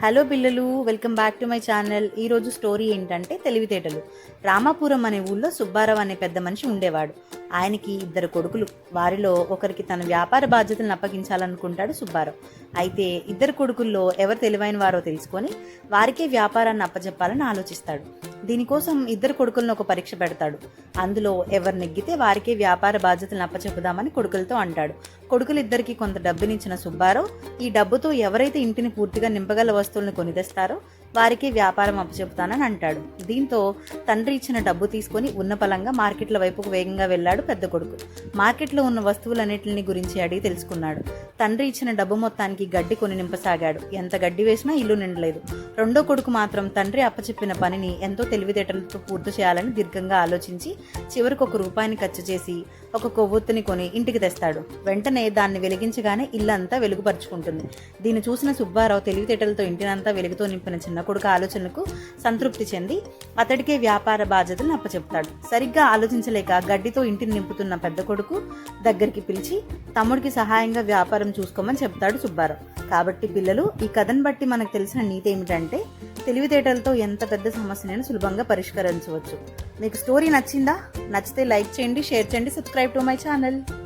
Hello పిల్లలు welcome back to my channel. ఈరోజు story ఏంటంటే తెలివితేటలు. రామాపురం అనే ఊళ్ళో సుబ్బారావు అనే పెద్ద మనిషి ఉండేవాడు. ఆయనకి ఇద్దరు కొడుకులు. వారిలో ఒకరికి తన వ్యాపార బాధ్యతలను అప్పగించాలనుకుంటాడు సుబ్బారావు. అయితే ఇద్దరు కొడుకుల్లో ఎవరు తెలివైన వారో తెలుసుకొని వారికే వ్యాపారాన్ని అప్పచెప్పాలని ఆలోచిస్తాడు. దీనికోసం ఇద్దరు కొడుకులను ఒక పరీక్ష పెడతాడు. అందులో ఎవరు నెగ్గితే వారికే వ్యాపార బాధ్యతలను అప్పచెప్పుదామని కొడుకులతో అంటాడు. కొడుకులిద్దరికి కొంత డబ్బునిచ్చిన సుబ్బారావు ఈ డబ్బుతో ఎవరైతే ఇంటిని పూర్తిగా నింపగల వస్తువులను కొని తెస్తారో వారికి వ్యాపారం అప్పచెపుతానని అంటాడు. దీంతో తండ్రి ఇచ్చిన డబ్బు తీసుకొని ఉన్నపలంగా మార్కెట్ల వైపుకు వేగంగా వెళ్ళాడు పెద్ద కొడుకు. మార్కెట్లో ఉన్న వస్తువులన్నిటిని గురించి అడిగి తెలుసుకున్నాడు. తండ్రి ఇచ్చిన డబ్బు మొత్తానికి గడ్డి కొని నింపసాగాడు. ఎంత గడ్డి వేసినా ఇల్లు నిండలేదు. రెండో కొడుకు మాత్రం తండ్రి అప్పచెప్పిన పనిని ఎంతో తెలివితేటలతో పూర్తి చేయాలని దీర్ఘంగా ఆలోచించి చివరికి ఒక రూపాయిని ఖర్చు చేసి ఒక కొవ్వొత్తుని కొని ఇంటికి తెస్తాడు. వెంటనే దాన్ని వెలిగించగానే ఇల్లంతా వెలుగుపరుచుకుంటుంది. దీన్ని చూసిన సుబ్బారావు తెలివితేటలతో ఇంటినంతా వెలుగుతో నింపిన చిన్న కొడుకు ఆలోచనకు సంతృప్తి చెంది అతడికే వ్యాపార బాధ్యతలను అప్పచెప్తాడు. సరిగ్గా ఆలోచించలేక గడ్డితో ఇంటిని నింపుతున్న పెద్ద కొడుకు దగ్గరికి పిలిచి తమ్ముడికి సహాయంగా వ్యాపారం చూసుకోమని చెప్తాడు సుబ్బారావు. కాబట్టి పిల్లలు ఈ కథను బట్టి మనకు తెలిసిన నీతి ఏమిటంటే తెలివితేటలతో ఎంత పెద్ద సమస్యనైనా సులభంగా పరిష్కరించవచ్చు. మీకు స్టోరీ నచ్చిందా? నచ్చితే లైక్ చేయండి షేర్ చేయండి సబ్స్క్రైబ్ టు మై ఛానల్.